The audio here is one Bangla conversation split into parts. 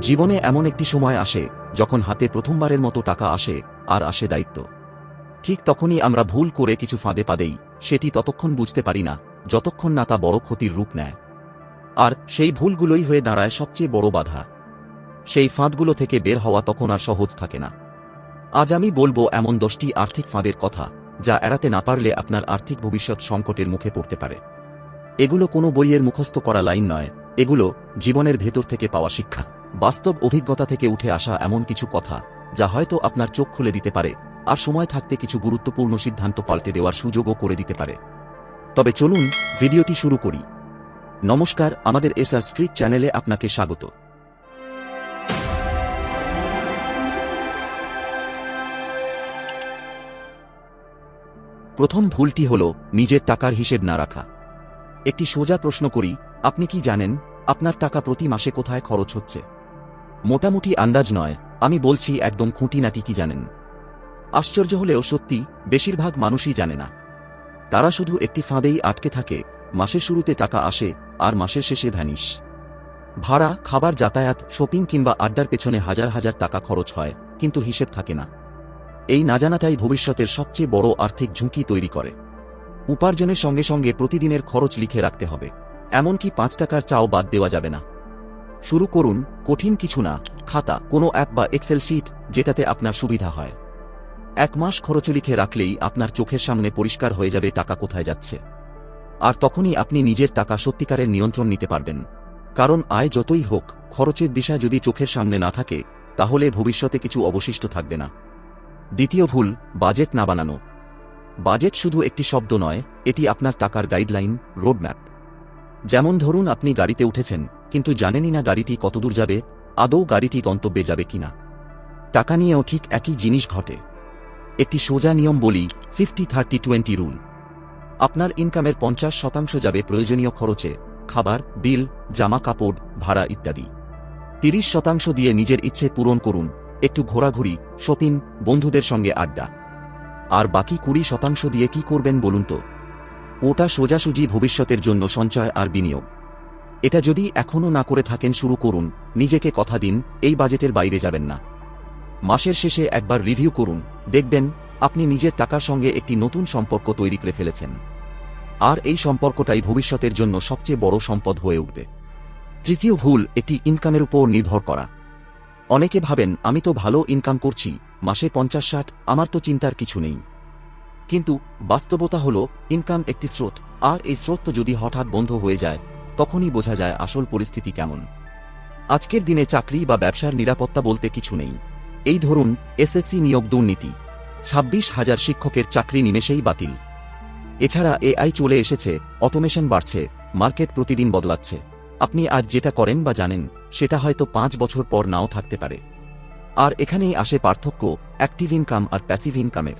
জীবনে এমন একটি সময় আসে, যখন হাতে প্রথমবারের মতো টাকা আসে, আর আসে দায়িত্ব। ঠিক তখনই আমরা ভুল করে কিছু ফাঁদে পাদেই, সেটি ততক্ষণ বুঝতে পারি না, যতক্ষণ না তা বড় ক্ষতির রূপ নেয়। আর সেই ভুলগুলোই হয়ে দাঁড়ায় সবচেয়ে বড় বাধা। সেই ফাঁদগুলো থেকে বের হওয়া তখন আর সহজ থাকে না। আজ আমি বলব এমন দশটি আর্থিক ফাঁদের কথা, যা এড়াতে না পারলে আপনার আর্থিক ভবিষ্যৎ সংকটের মুখে পড়তে পারে। এগুলো কোনো বইয়ের মুখস্থ করা লাইন নয়, এগুলো জীবনের ভেতর থেকে পাওয়া শিক্ষা। বাস্তব অভিজ্ঞতা থেকে উঠে আসা এমন কিছু কথা, যা হয়তো আপনার চোখ খুলে দিতে পারে, আর সময় থাকতে কিছু গুরুত্বপূর্ণ সিদ্ধান্ত পাল্টে দেওয়ার সুযোগও করে দিতে পারে। তবে চলুন, ভিডিওটি শুরু করি। নমস্কার, আমাদের এসআর স্ট্রিট চ্যানেলে আপনাকে স্বাগত। প্রথম ভুলটি হল নিজের টাকার হিসেব না রাখা। একটি সোজা প্রশ্ন করি, আপনি কি জানেন, আপনার টাকা প্রতি মাসে কোথায় খরচ হচ্ছে? মোটামুটি আন্দাজ নয়, আমি বলছি একদম খুঁটিনাটি কি জানেন। আশ্চর্য হলেও সত্যি, বেশিরভাগ মানুষই জানে না। তারা শুধু একটি ফাঁদেই আটকে থাকে, মাসের শুরুতে টাকা আসে, আর মাসের শেষে ভ্যানিশ। ভাড়া, খাবার যাতায়াত, শপিং কিংবা আড্ডার পেছনে হাজার হাজার টাকা খরচ হয়, কিন্তু হিসেব থাকে না। এই না জানাটাই ভবিষ্যতের সবচেয়ে বড় আর্থিক ঝুঁকি তৈরি করে। উপার্জনের সঙ্গে সঙ্গে প্রতিদিনের খরচ লিখে রাখতে হবে। এমনকি পাঁচ টাকার চাও বাদ দেওয়া যাবে না। শুরু করুন, কঠিন কিছু না, খাতা, কোনো অ্যাপ বা এক্সেল শিট যেটাতে আপনার সুবিধা হয়। এক মাস খরচ লিখে রাখলেই আপনার চোখের সামনে পরিষ্কার হয়ে যাবে টাকা কোথায় যাচ্ছে। আর তখনই আপনি নিজের টাকা সত্যিকারের নিয়ন্ত্রণ নিতে পারবেন। কারণ আয় যতই হোক, খরচের দিশা যদি চোখের সামনে না থাকে, তাহলে ভবিষ্যতে কিছু অবশিষ্ট থাকবে না। দ্বিতীয় ভুল, বাজেট না বানানো। বাজেট শুধু একটি শব্দ নয়, এটি আপনার টাকার গাইডলাইন, রোডম্যাপ। যেমন ধরুন আপনি গাড়িতে উঠেছেন কিন্তু জানেনই না গাড়িটি কতদূর যাবে, আদৌ গাড়িটি গন্তব্যে যাবে কিনা। টাকা নিয়েও ঠিক একই জিনিস ঘটে। একটি সোজা নিয়ম বলি ফিফটি থার্টি টোয়েন্টি রুল আপনার ইনকামের পঞ্চাশ শতাংশ যাবে প্রয়োজনীয় খরচে, খাবার, বিল জামা কাপড় ভাড়া ইত্যাদি। তিরিশ শতাংশ দিয়ে নিজের ইচ্ছে পূরণ করুন, একটু ঘোরাঘুরি শপিং বন্ধুদের সঙ্গে আড্ডা। আর বাকি কুড়ি শতাংশ দিয়ে কি করবেন বলুন তো? ওটা সোজাসুজি ভবিষ্যতের জন্য সঞ্চয় আর বিনিয়োগ। এটা যদি এখনও না করে থাকেন, শুরু করুন। নিজেকে কথা দিন, এই বাজেটের বাইরে যাবেন না। মাসের শেষে একবার রিভিউ করুন। দেখবেন, আপনি নিজের টাকার সঙ্গে একটি নতুন সম্পর্ক তৈরি করে ফেলেছেন। আর এই সম্পর্কটাই ভবিষ্যতের জন্য সবচেয়ে বড় সম্পদ হয়ে উঠবে। তৃতীয় ভুল, একটি ইনকামের উপর নির্ভর করা। অনেকে ভাবেন, আমি তো ভালো ইনকাম করছি, মাসে পঞ্চাশ ষাট, আমার তো চিন্তার কিছু নেই। কিন্তু বাস্তবতা হল ইনকাম একটি স্রোত। আর এই স্রোত যদি হঠাৎ বন্ধ হয়ে যায় তখনই বোঝা যায় আসল পরিস্থিতি কেমন। আজকের দিনে চাকরি বা ব্যবসার নিরাপত্তা বলতে কিছু নেই। এই ধরুন, এসএসসি নিয়োগ দুর্নীতি। ছাব্বিশ হাজার শিক্ষকের চাকরি নিমেষেই বাতিল। এছাড়া এআই চলে এসেছে, অটোমেশন বাড়ছে, মার্কেট প্রতিদিন বদলাচ্ছে। আপনি আজ যেটা করেন বা জানেন, সেটা হয়তো পাঁচ বছর পর নাও থাকতে পারে। আর এখানেই আসে পার্থক্য অ্যাক্টিভ ইনকাম আর প্যাসিভ ইনকামের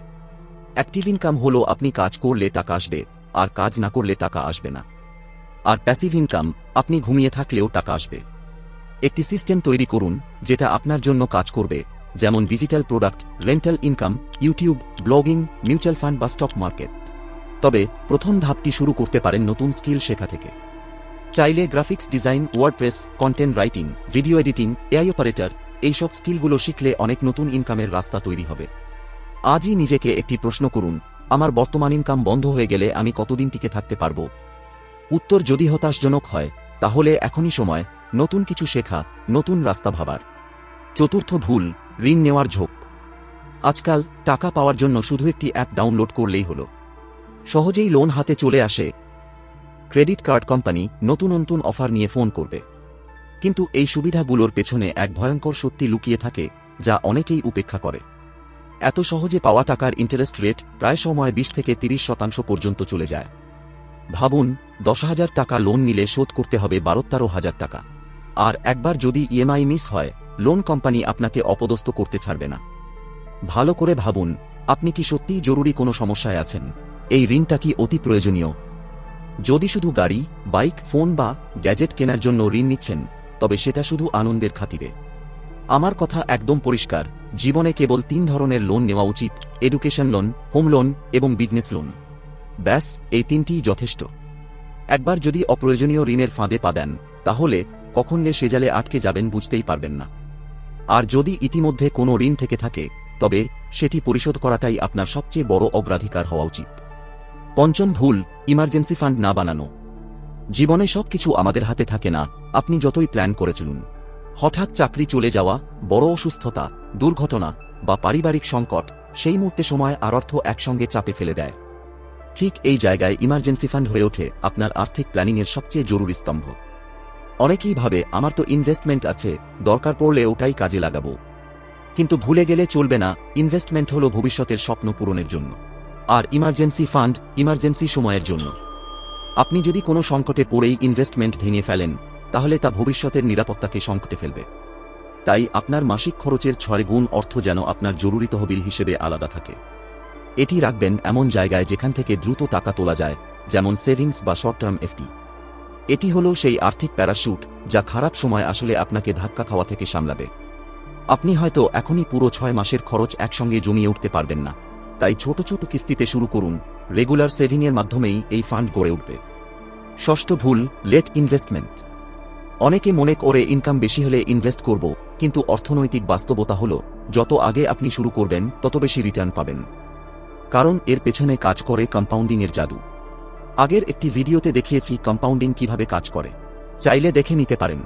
অ্যাক্টিভ ইনকাম হলো আপনি কাজ করলে টাকা আসবে, আর কাজ না করলে টাকা আসবে না। আর প্যাসিভ ইনকাম আপনি ঘুমিয়ে থাকলেও টাকা আসবে। একটি সিস্টেম তৈরি করুন, যেটা আপনার জন্য কাজ করবে, যেমন digital product rental income YouTube blogging mutual fund বা স্টক মার্কেট তবে প্রথম ধাপটি শুরু করতে পারেন নতুন স্কিল শেখা থেকে। চাইলে graphics design WordPress content writing video editing AI operator এইসব স্কিলগুলো শিখলে অনেক নতুন ইনকামের রাস্তা তৈরি হবে। আজই নিজেকে একটি প্রশ্ন করুন, আমার বর্তমান ইনকাম বন্ধ হয়ে গেলে আমি কতদিন টিকে থাকতে পারব? উত্তর যদি হতাশজনক হয়, তাহলে এখনই সময়, নতুন কিছু শেখা, নতুন রাস্তা ভাবার। চতুর্থ ভুল, ঋণ নেওয়ার ঝোঁক। আজকাল টাকা পাওয়ার জন্য শুধু একটি অ্যাপ ডাউনলোড করলেই হল। সহজেই লোন হাতে চলে আসে। ক্রেডিট কার্ড কোম্পানি নতুন নতুন অফার নিয়ে ফোন করবে। কিন্তু এই সুবিধাগুলোর পেছনে এক ভয়ঙ্কর সত্যি লুকিয়ে থাকে, যা অনেকেই উপেক্ষা করে। এত সহজে পাওয়া টাকার ইন্টারেস্ট রেট প্রায় সময় বিশ থেকে তিরিশ শতাংশ পর্যন্ত চলে যায়। ভাবুন, দশ হাজার টাকা লোন নিলে শোধ করতে হবে বারো তেরো হাজার টাকা। আর একবার যদি ইএমআই মিস হয়, লোন কোম্পানি আপনাকে অপদস্থ করতে ছাড়বে না। ভালো করে ভাবুন, আপনি কি সত্যিই জরুরি কোনো সমস্যায় আছেন? এই ঋণটা কি অতি প্রয়োজনীয়? যদি শুধু গাড়ি, বাইক, ফোন বা গ্যাজেট কেনার জন্য ঋণ নিচ্ছেন, তবে সেটা শুধু আনন্দের খাতিরে। আমার কথা একদম পরিষ্কার, জীবনে কেবল তিন ধরনের লোন নেওয়া উচিত, এডুকেশন লোন, হোম লোন এবং বিজনেস লোন। ব্যাস, এই তিনটিই যথেষ্ট। একবার যদি অপ্রয়োজনীয় ঋণের ফাঁদে পা দেন, তাহলে কখন লে সেজালে আটকে যাবেন বুঝতেই পারবেন না। আর যদি ইতিমধ্যে কোনো ঋণ থেকে থাকে, তবে সেটি পরিশোধ করাটাই আপনার সবচেয়ে বড় অগ্রাধিকার হওয়া উচিত। পঞ্চম ভুল, ইমার্জেন্সি ফান্ড না বানানো। জীবনে সবকিছু আমাদের হাতে থাকে না, আপনি যতই প্ল্যান করে চলুন। হঠাৎ চাকরি চলে যাওয়া, বড় অসুস্থতা, দুর্ঘটনা বা পারিবারিক সংকট, সেই মুহূর্তে সময় আর অর্থ একসঙ্গে চাপে ফেলে দেয়। ঠিক এই জায়গায় ইমার্জেন্সি ফান্ড হয়ে ওঠে আপনার আর্থিক প্ল্যানিংয়ের সবচেয়ে জরুরি স্তম্ভ। অনেকেই ভাবে, আমার তো ইনভেস্টমেন্ট আছে, দরকার পড়লে ওটাই কাজে লাগাবো। কিন্তু ভুলে গেলে চলবে না ইনভেস্টমেন্ট হল ভবিষ্যতের স্বপ্ন পূরণের জন্য। আর ইমার্জেন্সি ফান্ড ইমার্জেন্সি সময়ের জন্য। আপনি যদি কোনো সংকটে পড়েই ইনভেস্টমেন্ট ভেঙে ফেলেন, তাহলে তা ভবিষ্যতের নিরাপত্তাকে সংকটে ফেলবে। তাই আপনার মাসিক খরচের ছয় গুণ অর্থ যেন আপনার জরুরি তহবিল হিসেবে আলাদা থাকে। এটি রাখবেন এমন জায়গায় যেখান থেকে দ্রুত টাকা তোলা যায়, যেমন সেভিংস বা শর্ট টার্ম এফটি এটি হল সেই আর্থিক প্যারাশুট যা খারাপ সময় আসলে আপনাকে ধাক্কা খাওয়া থেকে সামলাবে। আপনি হয়তো এখনই পুরো ছয় মাসের খরচ একসঙ্গে জমিয়ে উঠতে পারবেন না। তাই ছোট ছোট কিস্তিতে শুরু করুন, রেগুলার সেভিংয়ের মাধ্যমেই এই ফান্ড গড়ে উঠবে। ষষ্ঠ ভুল, লেট ইনভেস্টমেন্ট। অনেকে মনে করে ইনকাম বেশি হলে ইনভেস্ট করব, কিন্তু অর্থনৈতিক বাস্তবতা হল, যত আগে আপনি শুরু করবেন, তত বেশি রিটার্ন পাবেন। কারণ এর পেছনে কাজ করে কম্পাউন্ডিংয়ের জাদু। আগের একটি ভিডিওতে দেখিয়েছি কম্পাউন্ডিং কীভাবে কাজ করে। চাইলে দেখে নিতে পারেন।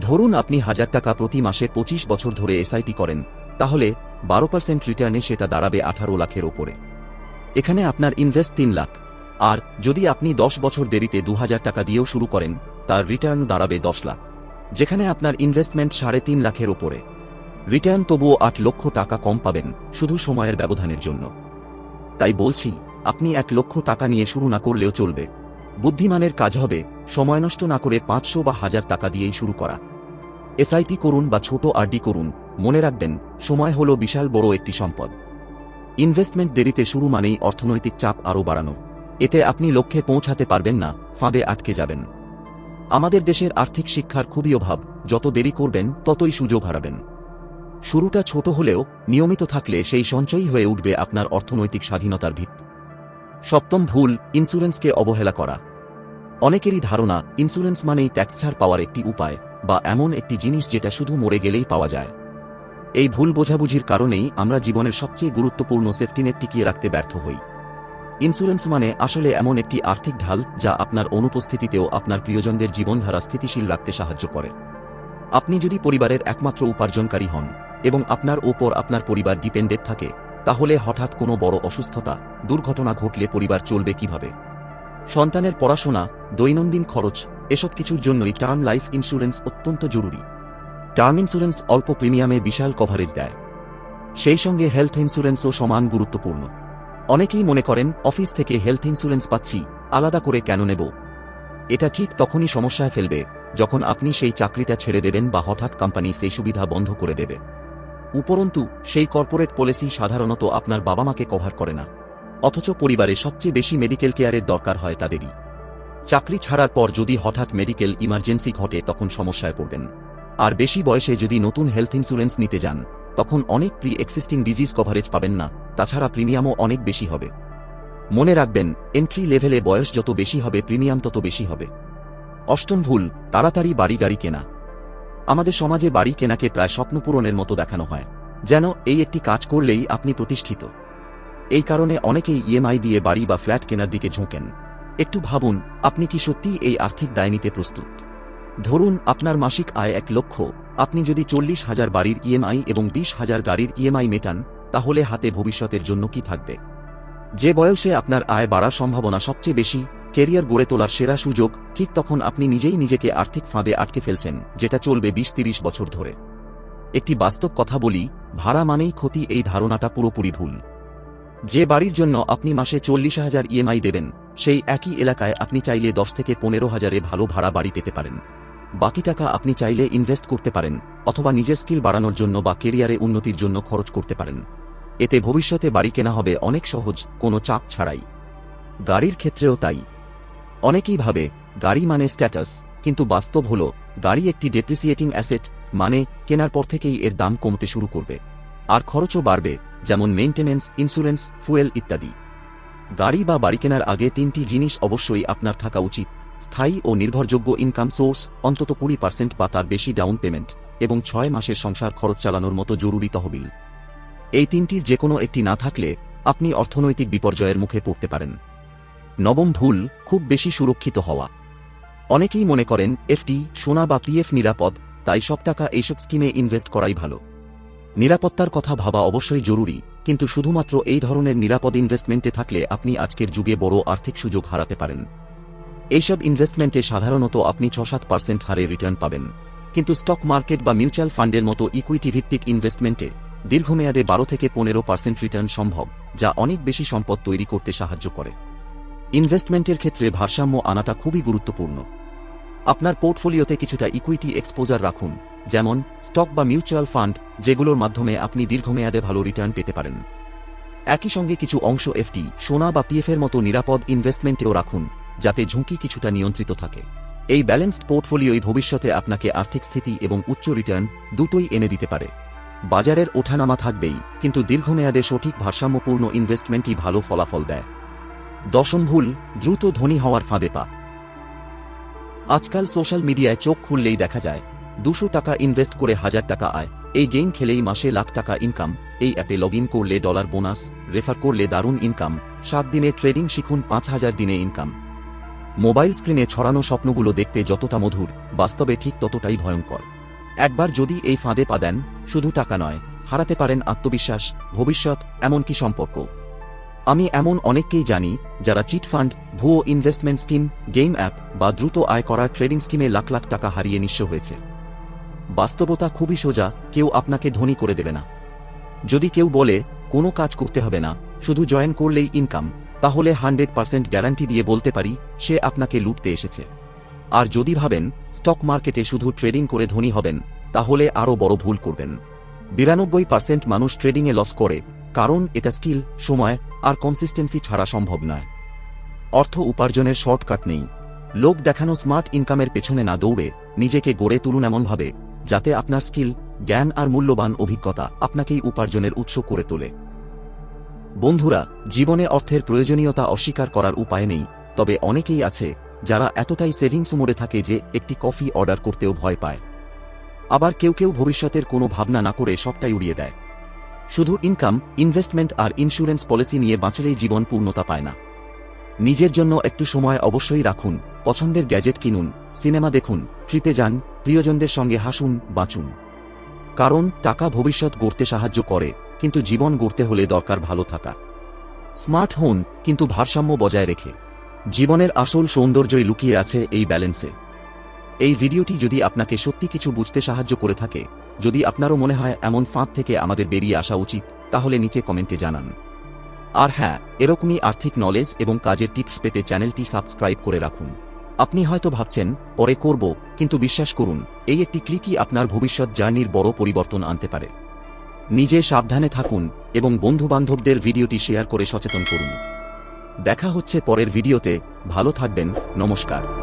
ধরুন আপনি হাজার টাকা প্রতি মাসে পঁচিশ বছর ধরে এসআইপি করেন, তাহলে বারো পার্সেন্ট রিটার্নে সেটা দাঁড়াবে আঠারো লাখের ওপরে। এখানে আপনার ইনভেস্ট তিন লাখ। আর যদি আপনি দশ বছর দেরিতে দু হাজার টাকা দিয়েও শুরু করেন, তার রিটার্ন দাঁড়াবে দশ লাখ। যেখানে আপনার ইনভেস্টমেন্ট সাড়ে তিন লাখের ওপরে। রিটার্ন তবুও আট লক্ষ টাকা কম পাবেন, শুধু সময়ের ব্যবধানের জন্য। তাই বলছি, আপনি এক লক্ষ টাকা নিয়ে শুরু না করলেও চলবে। বুদ্ধিমানের কাজ হবে, সময় নষ্ট না করে পাঁচশো বা হাজার টাকা দিয়েই শুরু করা। এসআইপি করুন বা ছোট আরডি করুন, মনে রাখবেন, সময় হল বিশাল বড় একটি সম্পদ। ইনভেস্টমেন্ট দেরিতে শুরু মানেই অর্থনৈতিক চাপ আরও বাড়ানো। এতে আপনি লক্ষ্যে পৌঁছাতে পারবেন না, ফাঁদে আটকে যাবেন। আমাদের দেশের আর্থিক শিক্ষার খুবই অভাব, যত দেরি করবেন, ততই সুযোগ হারাবেন। শুরুটা ছোট হলেও নিয়মিত থাকলে সেই সঞ্চয়ই হয়ে উঠবে আপনার অর্থনৈতিক স্বাধীনতার ভিত সপ্তম ভুল ইন্স্যুরেন্সকে অবহেলা করা। অনেকেরই ধারণা ইন্স্যুরেন্স মানেই ট্যাক্স ছাড় পাওয়ার একটি উপায় বা এমন একটি জিনিস যেটা শুধু মরে গেলেই পাওয়া যায়। এই ভুল বোঝাবুঝির কারণেই আমরা জীবনের সবচেয়ে গুরুত্বপূর্ণ সেফটিনেট টিকিয়ে রাখতে ব্যর্থ হই। ইন্স্যুরেন্স মানে আসলে এমন একটি আর্থিক ঢাল যা আপনার অনুপস্থিতিতেও আপনার প্রিয়জনদের জীবনধারা স্থিতিশীল রাখতে সাহায্য করে। আপনি যদি পরিবারের একমাত্র উপার্জনকারী হন এবং আপনার ওপর আপনার পরিবার ডিপেন্ডেড থাকে, তাহলে হঠাৎ কোনো বড় অসুস্থতা, দুর্ঘটনা ঘটলে পরিবার চলবে কীভাবে? সন্তানের পড়াশোনা, দৈনন্দিন খরচ, এসব কিছুর জন্যই টার্ম লাইফ ইন্স্যুরেন্স অত্যন্ত জরুরি। টার্ম ইন্স্যুরেন্স অল্প প্রিমিয়ামে বিশাল কভারেজ দেয়। সেই সঙ্গে হেলথ ইন্স্যুরেন্সও সমান গুরুত্বপূর্ণ। অনেকেই মনে করেন, অফিস থেকে হেলথ ইন্স্যুরেন্স পাচ্ছি, আলাদা করে কেন নেব? এটা ঠিক তখনই সমস্যায় ফেলবে, যখন আপনি সেই চাকরিটা ছেড়ে দেবেন বা হঠাৎ কোম্পানি সেই সুবিধা বন্ধ করে দেবে। উপরন্তু, সেই কর্পোরেট পলিসি সাধারণত আপনার বাবা মাকে কভার করে না। অথচ পরিবারে সবচেয়ে বেশি মেডিকেল কেয়ারের দরকার হয় তাদেরই। চাকরি ছাড়ার পর যদি হঠাৎ মেডিকেল ইমার্জেন্সি ঘটে, তখন সমস্যায় পড়বেন। আর বেশি বয়সে যদি নতুন হেলথ ইন্স্যুরেন্স নিতে যান, তখন অনেক প্রি এক্সিস্টিং ডিজিজ কভারেজ পাবেন না, তাছাড়া প্রিমিয়ামও অনেক বেশি হবে। মনে রাখবেন, এন্ট্রি লেভেলে বয়স যত বেশি হবে, প্রিমিয়াম তত বেশি হবে। অষ্টম ভুল, তাড়াতাড়ি বাড়ি গাড়ি কেনা। আমাদের সমাজে বাড়ি কেনাকে প্রায় স্বপ্নপূরণের মতো দেখানো হয়, যেন এই একটি কাজ করলেই আপনি প্রতিষ্ঠিত। এই কারণে অনেকেই ইএমআই দিয়ে বাড়ি বা ফ্ল্যাট কেনার দিকে ঝোঁকেন। একটু ভাবুন, আপনি কি সত্যিই এই আর্থিক দায় নিতে প্রস্তুত? ধরুন, আপনার মাসিক আয় এক লক্ষ, আপনি যদি চল্লিশ হাজার বাড়ির ইএমআই এবং বিশ হাজার গাড়ির ইএমআই মেটান, তাহলে হাতে ভবিষ্যতের জন্য কি থাকবে? যে বয়সে আপনার আয় বাড়ার সম্ভাবনা সবচেয়ে বেশি কেরিয়ার গড়ে তোলার সেরা সুযোগ, ঠিক তখন আপনি নিজেই নিজেকে আর্থিক ফাঁদে আটকে ফেলছেন, যেটা চলবে বিশ তিরিশ বছর ধরে। একটি বাস্তব কথা বলি, ভাড়া মানেই ক্ষতি, এই ধারণাটা পুরোপুরি ভুল। যে বাড়ির জন্য আপনি মাসে চল্লিশ হাজার ইএমআই দেবেন, সেই একই এলাকায় আপনি চাইলে দশ থেকে পনেরো হাজারে ভালো ভাড়া বাড়ি পেতে পারেন। বাকি টাকা আপনি চাইলে ইনভেস্ট করতে পারেন, অথবা নিজের স্কিল বাড়ানোর জন্য বা কেরিয়ারে উন্নতির জন্য খরচ করতে পারেন। এতে ভবিষ্যতে বাড়ি কেনা হবে অনেক সহজ, কোনো চাপ ছাড়াই। গাড়ির ক্ষেত্রেও তাই। অনেকেই ভাবে, গাড়ি মানে স্ট্যাটাস কিন্তু বাস্তব হল, গাড়ি একটি ডেপ্রিসিয়েটিং অ্যাসেট মানে কেনার পর থেকেই এর দাম কমতে শুরু করবে। আর খরচও বাড়বে, যেমন মেইনটেনেন্স ইন্স্যুরেন্স ফুয়েল ইত্যাদি। গাড়ি বা বাড়ি কেনার আগে তিনটি জিনিস অবশ্যই আপনার থাকা উচিত, স্থায়ী ও নির্ভরযোগ্য ইনকাম সোর্স অন্তত কুড়ি পার্সেন্ট বা তার বেশি ডাউন পেমেন্ট এবং ছয় মাসের সংসার খরচ চালানোর মতো জরুরি তহবিল। এই তিনটির যে কোনো একটি না থাকলে, আপনি অর্থনৈতিক বিপর্যয়ের মুখে পড়তে পারেন। নবম ভুল খুব বেশি সুরক্ষিত হওয়া। অনেকেই মনে করেন এফটি সোনা বা পিএফ নিরাপদ, তাই সব টাকা এইসব স্কিমে ইনভেস্ট করাই ভালো। নিরাপত্তার কথা ভাবা অবশ্যই জরুরি, কিন্তু শুধুমাত্র এই ধরনের নিরাপদ ইনভেস্টমেন্টে থাকলে আপনি আজকের যুগে বড় আর্থিক সুযোগ হারাতে পারেন। এইসব ইনভেস্টমেন্টে সাধারণত আপনি ছ সাত পার্সেন্ট হারে রিটার্ন পাবেন। কিন্তু স্টক মার্কেট বা মিউচুয়াল ফান্ডের মতো ইকুইটি ভিত্তিক ইনভেস্টমেন্টে দীর্ঘমেয়াদে বারো থেকে পনেরো পার্সেন্ট রিটার্ন সম্ভব, যা অনেক বেশি সম্পদ তৈরি করতে সাহায্য করে। ইনভেস্টমেন্টের ক্ষেত্রে ভারসাম্য আনাটা খুবই গুরুত্বপূর্ণ। আপনার পোর্টফোলিওতে কিছুটা ইকুইটি এক্সপোজার রাখুন, যেমন স্টক বা মিউচুয়াল ফান্ড যেগুলোর মাধ্যমে আপনি দীর্ঘমেয়াদে ভালো রিটার্ন পেতে পারেন। একই সঙ্গে কিছু অংশ এফটি সোনা বা পিএফের মতো নিরাপদ ইনভেস্টমেন্টেও রাখুন, যাতে ঝুঁকি কিছুটা নিয়ন্ত্রিত থাকে। এই ব্যালেন্সড পোর্টফোলিওই ভবিষ্যতে আপনাকে আর্থিক স্থিতি এবং উচ্চ রিটার্ন দুটোই এনে দিতে পারে। বাজারের ওঠানামা থাকবেই, কিন্তু দীর্ঘমেয়াদে সঠিক ভারসাম্যপূর্ণ ইনভেস্টমেন্টই ভালো ফলাফল দেয়। দশম ভুল, দ্রুত ধনী হওয়ার ফাঁদে পা। আজকাল সোশ্যাল মিডিয়ায় চোখ খুললেই দেখা যায়, দুশো টাকা ইনভেস্ট করে হাজার টাকা আয়, এই গেম খেলেই মাসে লাখ টাকা ইনকাম, এই অ্যাপে লগ করলে ডলার বোনাস, রেফার করলে দারুণ ইনকাম, সাত দিনে ট্রেডিং শিখুন পাঁচ হাজার দিনে ইনকাম। মোবাইল স্ক্রিনে ছড়ানো স্বপ্নগুলো দেখতে যতটা মধুর, বাস্তবে ঠিক ততটাই ভয়ঙ্কর। একবার যদি এই ফাঁদে পা দেন, শুধু টাকা নয়, হারাতে পারেন আত্মবিশ্বাস, ভবিষ্যৎ, এমনকি সম্পর্ক। আমি এমন অনেককেই জানি, যারা চিটফান্ড ভুয়ো ইনভেস্টমেন্ট স্কিম, গেম অ্যাপ বা দ্রুত আয় করার ট্রেডিং স্কিমে লাখ লাখ টাকা হারিয়ে নিঃস্ব হয়েছে। বাস্তবতা খুবই সোজা, কেউ আপনাকে ধনী করে দেবে না। যদি কেউ বলে, কোনো কাজ করতে হবে না, শুধু জয়েন করলেই ইনকাম তাহলে হান্ড্রেড পার্সেন্ট গ্যারান্টি দিয়ে বলতে পারি, সে আপনাকে লুটতে এসেছে। আর যদি ভাবেন, স্টক মার্কেটে শুধু ট্রেডিং করে ধনী হবেন, তাহলে আরও বড় ভুল করবেন। বিরানব্বই পার্সেন্ট মানুষ ট্রেডিংয়ে লস করে কারণ এটা স্কিল, সময় আর কনসিস্টেন্সি ছাড়া সম্ভব নয়। অর্থ উপার্জনের শর্টকাট নেই। লোক দেখানো স্মার্ট ইনকামের পেছনে না দৌড়ে নিজেকে গড়ে তুলুন এমনভাবে, যাতে আপনার স্কিল, জ্ঞান আর মূল্যবান অভিজ্ঞতা আপনাকেই উপার্জনের উৎস করে তোলে। বন্ধুরা, জীবনে অর্থের প্রয়োজনীয়তা অস্বীকার করার উপায় নেই, তবে অনেকেই আছে যারা এতটাই সেভিংস মোড়ে থাকে যে একটি কফি অর্ডার করতেও ভয় পায়। আবার কেউ কেউ ভবিষ্যতের কোনো ভাবনা না করে সবটাই উড়িয়ে দেয়। শুধু ইনকাম ইনভেস্টমেন্ট আর ইন্স্যুরেন্স পলিসি নিয়ে বাঁচলেই জীবন পূর্ণতা পায় না। নিজের জন্য একটু সময় অবশ্যই রাখুন, পছন্দের গ্যাজেট কিনুন সিনেমা দেখুন ট্রিপে যান, প্রিয়জনদের সঙ্গে হাসুন, বাঁচুন। কারণ টাকা ভবিষ্যৎ গড়তে সাহায্য করে, কিন্তু জীবন গড়তে হলে দরকার ভালো থাকা। স্মার্ট হন, কিন্তু ভারসাম্য বজায় রেখে। জীবনের আসল সৌন্দর্যই লুকিয়ে আছে এই ব্যালেন্সে এই ভিডিওটি যদি আপনাকে সত্যি কিছু বুঝতে সাহায্য করে থাকে যদি আপনারও মনে হয় এমন ফাঁদ থেকে আমাদের বেরিয়ে আসা উচিত, তাহলে নিচে কমেন্টে জানান। আর হ্যাঁ এরকমই আর্থিক নলেজ এবং কাজের টিপস পেতে চ্যানেলটি সাবস্ক্রাইব করে রাখুন। আপনি হয়তো ভাবছেন, পরে করব, কিন্তু বিশ্বাস করুন, এই একটি ক্লিকই আপনার ভবিষ্যৎ জার্নির বড় পরিবর্তন আনতে পারে। নিজে সাবধানে থাকুন এবং বন্ধুবান্ধবদের ভিডিওটি শেয়ার করে সচেতন করুন। দেখা হচ্ছে পরের ভিডিওতে, ভালো থাকবেন, নমস্কার।